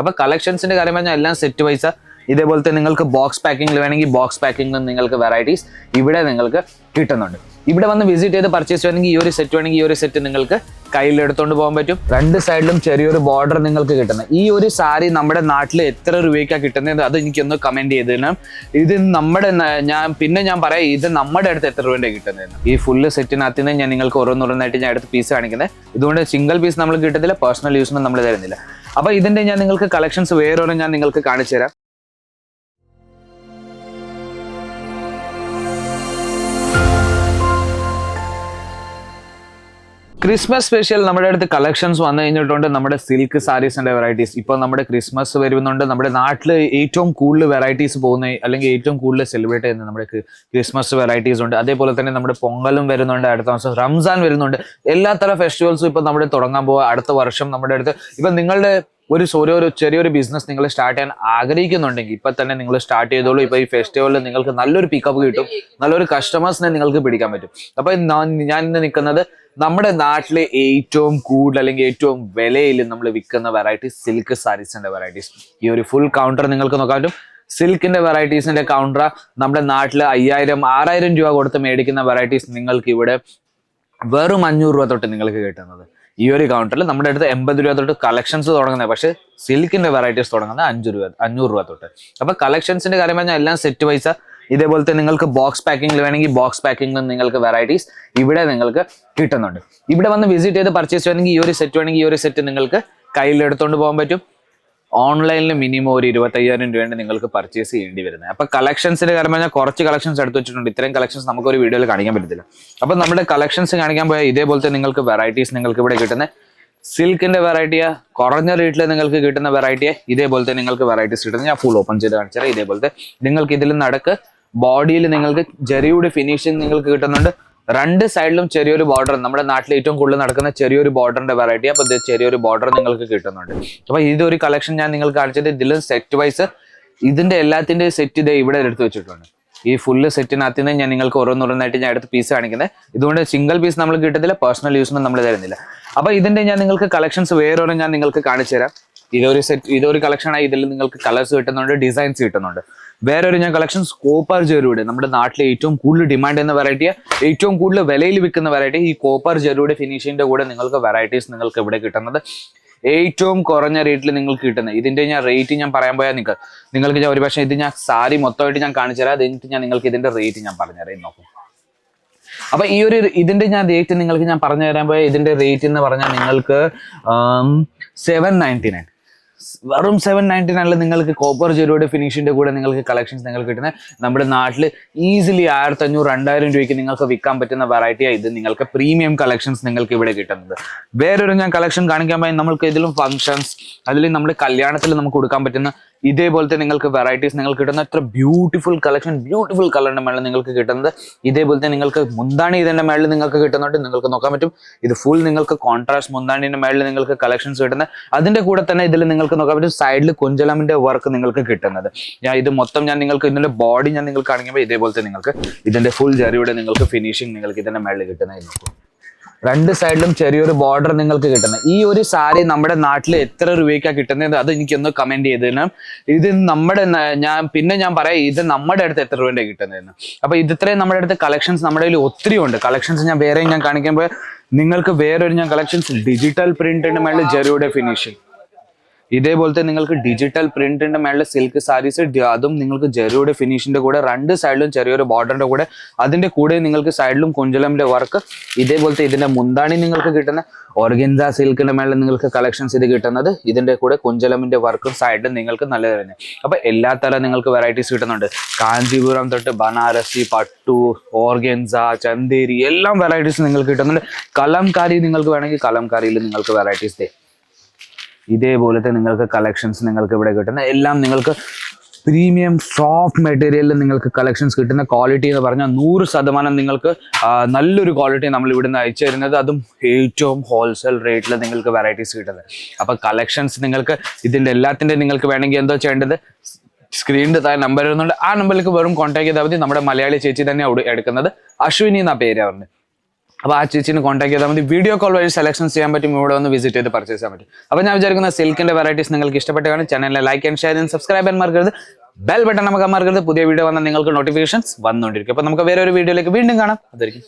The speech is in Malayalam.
അപ്പൊ കളക്ഷൻസിന്റെ കാര്യം പറഞ്ഞാൽ എല്ലാം സെറ്റ് പൈസ ഇതേപോലത്തെ നിങ്ങൾക്ക് ബോക്സ് പാക്കിംഗിൽ വേണമെങ്കിൽ ബോക്സ് പാക്കിംഗിലും നിങ്ങൾക്ക് വെറൈറ്റീസ് ഇവിടെ നിങ്ങൾക്ക് കിട്ടുന്നുണ്ട്. ഇവിടെ വന്ന് വിസിറ്റ് ചെയ്ത് പർച്ചേസ് വേണമെങ്കിൽ ഈ ഒരു സെറ്റ് വേണമെങ്കിൽ ഈ ഒരു സെറ്റ് നിങ്ങൾക്ക് കയ്യിൽ എടുത്തുകൊണ്ട് പോകാൻ പറ്റും. രണ്ട് സൈഡിലും ചെറിയൊരു ബോർഡർ നിങ്ങൾക്ക് കിട്ടുന്നത്. ഈ ഒരു സാരി നമ്മുടെ നാട്ടിൽ എത്ര രൂപയ്ക്കാണ് കിട്ടുന്നത് അത് എനിക്കൊന്ന് കമന്റ് ചെയ്തതിനും ഇത് നമ്മുടെ ഞാൻ പിന്നെ ഞാൻ പറയാം ഇത് നമ്മുടെ അടുത്ത് എത്ര രൂപയുടെ കിട്ടുന്നതെന്ന് ഈ ഫുള്ള് സെറ്റിനകത്ത് നിന്ന് ഞാൻ നിങ്ങൾക്ക് ഓരോന്നോരോന്നായിട്ട് ഞാൻ എടുത്ത് പീസ് കാണിക്കുന്നത് ഇതുകൊണ്ട് സിംഗിൾ പീസ് നമ്മൾ കിട്ടത്തില്ല പേഴ്സണൽ യൂസിനും നമ്മൾ തരുന്നില്ല. അപ്പൊ ഇതിന്റെ ഞാൻ നിങ്ങൾക്ക് കളക്ഷൻസ് വേറൊരു ഞാൻ നിങ്ങൾക്ക് കാണിച്ചു തരാം ക്രിസ്മസ് സ്പെഷ്യൽ നമ്മുടെ അടുത്ത് കളക്ഷൻസ് വന്നു കഴിഞ്ഞിട്ടുണ്ട്. നമ്മുടെ സിൽക്ക് സാരീസിന്റെ വെറൈറ്റീസ് ഇപ്പോൾ നമ്മുടെ ക്രിസ്മസ് വരുന്നുണ്ട്. നമ്മുടെ നാട്ടിൽ ഏറ്റവും കൂടുതൽ വെറൈറ്റീസ് പോകുന്ന അല്ലെങ്കിൽ ഏറ്റവും കൂടുതൽ സെലിബ്രേറ്റ് ചെയ്യുന്ന നമ്മുടെ ക്രിസ്മസ് വെറൈറ്റീസ് ഉണ്ട്. അതേപോലെ തന്നെ നമ്മുടെ പൊങ്കലും വരുന്നുണ്ട് അടുത്ത മാസം. റംസാൻ വരുന്നുണ്ട്. എല്ലാത്തരം തരം ഫെസ്റ്റിവൽസും ഇപ്പൊ നമ്മുടെ തുടങ്ങാൻ പോവുക അടുത്ത വർഷം നമ്മുടെ അടുത്ത്. ഇപ്പൊ നിങ്ങളുടെ ഒരു ഒരു ചെറിയൊരു ബിസിനസ് നിങ്ങൾ സ്റ്റാർട്ട് ചെയ്യാൻ ആഗ്രഹിക്കുന്നുണ്ടെങ്കിൽ ഇപ്പൊ തന്നെ നിങ്ങൾ സ്റ്റാർട്ട് ചെയ്തോളൂ. ഇപ്പൊ ഈ ഫെസ്റ്റിവലിൽ നിങ്ങൾക്ക് നല്ലൊരു പിക്കപ്പ് കിട്ടും. നല്ലൊരു കസ്റ്റമേഴ്സിനെ നിങ്ങൾക്ക് പിടിക്കാൻ പറ്റും. അപ്പൊ ഞാൻ ഞാൻ ഇന്ന് നിൽക്കുന്നത് നമ്മുടെ നാട്ടിലെ ഏറ്റവും കൂടുതൽ അല്ലെങ്കിൽ ഏറ്റവും വിലയിൽ നമ്മൾ വിൽക്കുന്ന വെറൈറ്റി സിൽക്ക് സാരീസിന്റെ വെറൈറ്റീസ് ഈ ഒരു ഫുൾ കൗണ്ടർ നിങ്ങൾക്ക് നോക്കാൻ പറ്റും. സിൽക്കിന്റെ വെറൈറ്റീസിന്റെ കൗണ്ടർ നമ്മുടെ നാട്ടിൽ അയ്യായിരം ആറായിരം രൂപ കൊടുത്ത് മേടിക്കുന്ന വെറൈറ്റീസ് നിങ്ങൾക്ക് ഇവിടെ വെറും അഞ്ഞൂറ് രൂപ തൊട്ട് നിങ്ങൾക്ക് കിട്ടുന്നത്. ഈ ഒരു കൗണ്ടറിൽ നമ്മുടെ അടുത്ത് എൺപത് രൂപ തൊട്ട് കളക്ഷൻസ് തുടങ്ങുന്നത്. പക്ഷേ സിൽക്കിന്റെ വെറൈറ്റീസ് തുടങ്ങുന്നത് അഞ്ച് രൂപ അഞ്ഞൂറ് രൂപ തൊട്ട്. അപ്പൊ കളക്ഷൻസിന്റെ കാര്യം പറഞ്ഞാൽ എല്ലാം സെറ്റ് പൈസ തന്നെ നിങ്ങൾക്ക് ബോക്സ് പാക്കിംഗിൽ വേണമെങ്കിൽ ബോക്സ് പാക്കിംഗിൽ നിങ്ങൾക്ക് വെറൈറ്റീസ് ഇവിടെ നിങ്ങൾക്ക് കിട്ടുന്നുണ്ട്. ഇവിടെ വന്ന് വിസിറ്റ് ചെയ്ത് പർച്ചേസ് വേണമെങ്കിൽ ഈ ഒരു സെറ്റ് വേണമെങ്കിൽ ഈ ഒരു സെറ്റ് നിങ്ങൾക്ക് കയ്യിൽ എടുത്തുകൊണ്ട് പോകാൻ പറ്റും. ഓൺലൈനിൽ മിനിമം ഒരു ഇരുപത്തയ്യായിരം രൂപയാണ് നിങ്ങൾക്ക് പർച്ചേസ് ചെയ്യേണ്ടി വരുന്നത്. അപ്പൊ കളക്ഷൻസിന്റെ കാര്യം പറഞ്ഞാൽ കുറച്ച് കളക്ഷൻസ് എടുത്ത് വെച്ചിട്ടുണ്ട്. ഇത്രയും കളക്ഷൻസ് നമുക്ക് ഒരു വീഡിയോയിൽ കാണിക്കാൻ പറ്റത്തില്ല. അപ്പൊ നമ്മുടെ കളക്ഷൻസ് കാണിക്കാൻ പോയാൽ ഇതേപോലത്തെ നിങ്ങൾക്ക് വെറൈറ്റീസ് നിങ്ങൾക്ക് ഇവിടെ കിട്ടുന്ന. സിൽക്കിന്റെ വെറൈറ്റിയാ കുറഞ്ഞ റേറ്റിൽ നിങ്ങൾക്ക് കിട്ടുന്ന വെറൈറ്റിയെ ഇതേപോലത്തെ നിങ്ങൾക്ക് വെറൈറ്റീസ് കിട്ടുന്നത് ഞാൻ ഫുൾ ഓപ്പൺ ചെയ്ത് കാണിച്ചാൽ ഇതേപോലത്തെ നിങ്ങൾക്ക് ഇതിൽ നടക്ക് ബോഡിയിൽ നിങ്ങൾക്ക് ജെറിയുടെ ഫിനിഷിംഗ് നിങ്ങൾക്ക് കിട്ടുന്നുണ്ട്. രണ്ട് സൈഡിലും ചെറിയൊരു ബോർഡർ നമ്മുടെ നാട്ടിൽ ഏറ്റവും കൂടുതൽ നടക്കുന്ന ചെറിയൊരു ബോർഡറിന്റെ വെറൈറ്റി അപ്പൊ ഇത് ചെറിയൊരു ബോർഡർ നിങ്ങൾക്ക് കിട്ടുന്നുണ്ട്. അപ്പൊ ഇതൊരു കളക്ഷൻ ഞാൻ നിങ്ങൾക്ക് കാണിച്ചത് ഇതിൽ സെറ്റ് വൈസ് ഇതിന്റെ എല്ലാത്തിന്റെ സെറ്റ് ഇത് ഇവിടെ എടുത്ത് വെച്ചിട്ടുണ്ട്. ഈ ഫുള്ള് സെറ്റിനകത്ത് നിന്ന് ഞാൻ നിങ്ങൾക്ക് ഓരോന്നോരോന്നായിട്ട് ഞാൻ എടുത്ത് പീസ് കാണിക്കുന്നത് ഇതുകൊണ്ട് സിംഗിൾ പീസ് നമ്മൾ കിട്ടത്തില്ല പേഴ്സണൽ യൂസിനും നമ്മൾ തരുന്നില്ല. അപ്പൊ ഇതിന്റെ ഞാൻ നിങ്ങൾക്ക് കളക്ഷൻസ് വേറൊരു ഞാൻ നിങ്ങൾക്ക് കാണിച്ചു തരാം ഇതൊരു സെറ്റ് ഇതൊരു കളക്ഷൻ ആയി ഇതിൽ നിങ്ങൾക്ക് കളേഴ്സ് കിട്ടുന്നുണ്ട് ഡിസൈൻസ് കിട്ടുന്നുണ്ട്. ഒരു ഞാൻ കളക്ഷൻ കോപ്പർ ജെറുയുടെ നമ്മുടെ നാട്ടിലെ ഏറ്റവും കൂടുതൽ ഡിമാൻഡ് എന്ന വെറൈറ്റിയെ ഏറ്റവും കൂടുതൽ വിലയിൽ വിൽക്കുന്ന വെറൈറ്റി ഈ കോപ്പർ ജെറുയുടെ ഫിനിഷിന്റെ കൂടെ നിങ്ങൾക്ക് വെറൈറ്റീസ് നിങ്ങൾക്ക് ഇവിടെ കിട്ടുന്നത്. ഏറ്റവും കുറഞ്ഞ റേറ്റിൽ നിങ്ങൾക്ക് കിട്ടുന്നത്. ഇതിന്റെ ഞാൻ റേറ്റ് ഞാൻ പറയാൻ പോയാൽ നിങ്ങൾക്ക് നിങ്ങൾക്ക് ഞാൻ ഒരു പക്ഷേ ഇത് ഞാൻ സാരി മൊത്തമായിട്ട് ഞാൻ കാണിച്ചു തരാം. അത് ഞാൻ നിങ്ങൾക്ക് ഇതിന്റെ റേറ്റ് ഞാൻ പറഞ്ഞുതരാം നോക്കും. അപ്പൊ ഈ ഒരു ഇതിന്റെ ഞാൻ റേറ്റ് നിങ്ങൾക്ക് ഞാൻ പറഞ്ഞു തരാൻ പോയാൽ ഇതിന്റെ റേറ്റ് എന്ന് പറഞ്ഞാൽ നിങ്ങൾക്ക് സെവൻ നയന്റി നയൻ വെറും സെവൻ നയന്റി നയനിൽ നിങ്ങൾക്ക് കോപ്പർ ജെറുയുടെ ഫിനിഷിന്റെ കൂടെ നിങ്ങൾക്ക് കളക്ഷൻസ് നിങ്ങൾക്ക് കിട്ടുന്നത്? നമ്മുടെ നാട്ടിൽ ഈസിലി ആയിരത്തി അഞ്ഞൂറ് രണ്ടായിരം രൂപയ്ക്ക് നിങ്ങൾക്ക് വിൽക്കാൻ പറ്റുന്ന വെറൈറ്റിയാണ് ഇത്. നിങ്ങൾക്ക് പ്രീമിയം കളക്ഷൻസ് നിങ്ങൾക്ക് ഇവിടെ കിട്ടുന്നത്. വേറൊരു ഞാൻ കളക്ഷൻ കാണിക്കാൻ പോയി നമ്മൾക്ക് ഇതിലും ഫങ്ഷൻസ് അതിൽ നമ്മുടെ കല്യാണത്തിൽ നമുക്ക് കൊടുക്കാൻ പറ്റുന്ന ഇതേപോലത്തെ നിങ്ങൾക്ക് വെറൈറ്റീസ് നിങ്ങൾക്ക് കിട്ടുന്ന എത്ര ബ്യൂട്ടിഫുൾ കളക്ഷൻ ബ്യൂട്ടിഫുൾ കളറിന്റെ മേളിൽ നിങ്ങൾക്ക് കിട്ടുന്നത്. ഇതേപോലത്തെ നിങ്ങൾക്ക് മുന്താണി ഇതിന്റെ മേളിൽ നിങ്ങൾക്ക് കിട്ടുന്നുണ്ട് നിങ്ങൾക്ക് നോക്കാൻ പറ്റും. ഇത് ഫുൾ നിങ്ങൾക്ക് കോൺട്രാസ്റ്റ് മുന്താണിന്റെ മേളിൽ നിങ്ങൾക്ക് കളക്ഷൻസ് കിട്ടുന്നത്. അതിന്റെ കൂടെ തന്നെ ഇതിൽ നിങ്ങൾക്ക് നോക്കാൻ പറ്റും സൈഡിൽ കുഞ്ചലമിന്റെ വർക്ക് നിങ്ങൾക്ക് കിട്ടുന്നത്. ഞാൻ ഇത് മൊത്തം ഞാൻ നിങ്ങൾക്ക് ഇതിന്റെ ബോഡി ഞാൻ നിങ്ങൾക്ക് കാണിക്കുമ്പോൾ ഇതേപോലത്തെ നിങ്ങൾക്ക് ഇതിന്റെ ഫുൾ ജറിയുടെ നിങ്ങൾക്ക് ഫിനിഷിംഗ് നിങ്ങൾക്ക് ഇതിന്റെ മേളിൽ കിട്ടുന്നത് നോക്കും. രണ്ട് സൈഡിലും ചെറിയൊരു ബോർഡർ നിങ്ങൾക്ക് കിട്ടുന്നത്. ഈ ഒരു സാരി നമ്മുടെ നാട്ടിൽ എത്ര രൂപയ്ക്കാണ് കിട്ടുന്നത് അത് എനിക്കൊന്ന് കമന്റ് ചെയ്തതിന് ഇത് നമ്മുടെ ഞാൻ പിന്നെ ഞാൻ പറയാം ഇത് നമ്മുടെ അടുത്ത് എത്ര രൂപയുടെ കിട്ടുന്നതെന്ന്. അപ്പൊ ഇത് ഇത്രയും നമ്മുടെ അടുത്ത് കളക്ഷൻസ് നമ്മുടെ കയ്യിൽ ഒത്തിരി ഉണ്ട്. കളക്ഷൻസ് ഞാൻ വേറെയും ഞാൻ കാണിക്കുമ്പോൾ നിങ്ങൾക്ക് വേറൊരു ഞാൻ കളക്ഷൻസ് ഡിജിറ്റൽ പ്രിന്റിന്റെ മേളിൽ ജെറിയുടെ ഫിനിഷിംഗ് ഇതേപോലത്തെ നിങ്ങൾക്ക് ഡിജിറ്റൽ പ്രിന്റിന്റെ മേളിൽ സിൽക്ക് സാരീസ് അതും നിങ്ങൾക്ക് ജെറിയുടെ ഫിനിഷിന്റെ കൂടെ രണ്ട് സൈഡിലും ചെറിയൊരു ബോർഡറിന്റെ കൂടെ അതിന്റെ കൂടെ നിങ്ങൾക്ക് സൈഡിലും കുഞ്ചലമിന്റെ വർക്ക് ഇതേപോലത്തെ ഇതിന്റെ മുന്താണി നിങ്ങൾക്ക് കിട്ടുന്ന ഓർഗൻസ സിൽക്കിന്റെ മേളിൽ നിങ്ങൾക്ക് കളക്ഷൻസ് ഇത് കിട്ടുന്നത് ഇതിന്റെ കൂടെ കുഞ്ചലമിന്റെ വർക്കും സൈഡിലും നിങ്ങൾക്ക് നല്ലത് തന്നെ. അപ്പൊ എല്ലാ തരം നിങ്ങൾക്ക് വെറൈറ്റീസ് കിട്ടുന്നുണ്ട്. കാഞ്ചീപുരം തൊട്ട് ബനാറസി പട്ടു ഓർഗൻസ ചന്തേരി എല്ലാം വെറൈറ്റീസ് നിങ്ങൾക്ക് കിട്ടുന്നുണ്ട്. കലംകാരി നിങ്ങൾക്ക് വേണമെങ്കിൽ കലംകാരിയിൽ നിങ്ങൾക്ക് വെറൈറ്റീസ് ഇതേപോലത്തെ നിങ്ങൾക്ക് കളക്ഷൻസ് നിങ്ങൾക്ക് ഇവിടെ കിട്ടുന്ന എല്ലാം നിങ്ങൾക്ക് പ്രീമിയം സോഫ്റ്റ് മെറ്റീരിയലിൽ നിങ്ങൾക്ക് കളക്ഷൻസ് കിട്ടുന്ന ക്വാളിറ്റി എന്ന് പറഞ്ഞാൽ നൂറ് ശതമാനം നിങ്ങൾക്ക് നല്ലൊരു ക്വാളിറ്റി നമ്മൾ ഇവിടുന്ന് അയച്ചു തരുന്നത്. അതും ഏറ്റവും ഹോൾസെയിൽ റേറ്റിൽ നിങ്ങൾക്ക് വെറൈറ്റീസ് കിട്ടുന്നത്. അപ്പോൾ കളക്ഷൻസ് നിങ്ങൾക്ക് ഇതിന്റെ എല്ലാത്തിന്റെ നിങ്ങൾക്ക് വേണമെങ്കിൽ എന്തോ ചെയ്യേണ്ടത്? സ്ക്രീനിന്റെ താഴെ നമ്പർ വരുന്നുണ്ട്. ആ നമ്പറിലേക്ക് വെറും കോൺടാക്ട് ചെയ്താൽ മതി. നമ്മുടെ മലയാളി ചേച്ചി തന്നെ എടുക്കുന്നത്. അശ്വിനി എന്നാ പേര് അവരുടെ? അപ്പോൾ ആ ചേച്ചീനെ കോൺടാക്ട് ചെയ്താൽ മതി. വീഡിയോ കോൾ വഴി സെലക്ഷൻസ് ചെയ്യാൻ പറ്റും. ഇവിടെ വന്ന് വിസിറ്റ് ചെയ്ത് പർച്ചേസ് ചെയ്യാൻ പറ്റും. അപ്പോൾ ഞാൻ വിചാരിക്കുന്ന സിൽക്കിന്റെ വെറൈറ്റീസ് നിങ്ങൾക്ക് ഇഷ്ടപ്പെട്ടാണ് ചാനലിനെ ലൈക്ക് ആൻഡ് ഷെയർ ചെയ്യാൻ സബ്സ്ക്രൈബ് ചെയ്യാൻ മറക്കരുത്. ബെൽ ബട്ടൺ നമുക്ക് മറക്കരുത് പുതിയ വീഡിയോ വന്നാൽ നിങ്ങൾക്ക് നോട്ടിഫിക്കേഷൻസ് വന്നുകൊണ്ടിരിക്കും. അപ്പോൾ നമുക്ക് വേറെ ഒരു വീഡിയോയിലേക്ക് വീണ്ടും കാണാം. അതായിരിക്കും